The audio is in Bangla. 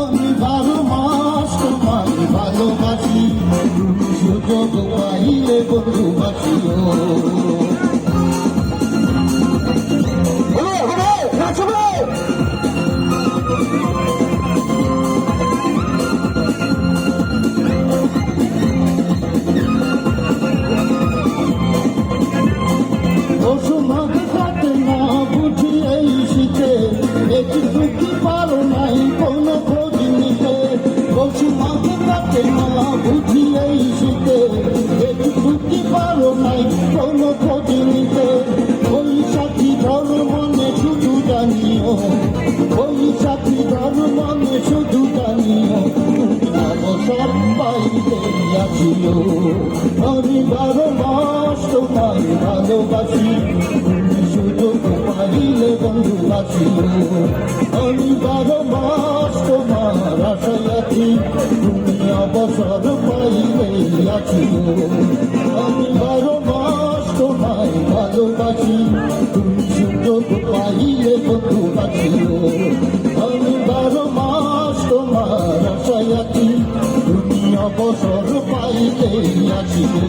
আমি বারো মাস তোমায় ভালোবাসি সুযোগ পাইলে বন্ধু বাসিও না বুঝি এই শীতে একটু কি পারো নাই কোনো খোঁজ নিতে ওই সাথী ধর মনে শুধু জানিও ওই সাথী ধর মনে শুধু জানিও অবসর পাইতে আছিও আমি বারো মাস তোমায় ভালোবাসি সুযোগ পাইলে বন্ধু আমি বারো মাস তোমার আশায় আছি অবসর পাইলে আছিও আমি বারো মাস তোমায় ভালোবাসি তুমি সুযোগ পাইলে বন্ধু আছিও আমি বারো মাস তোমার আশায় আছি তুমি অবসর পাইলে আছিও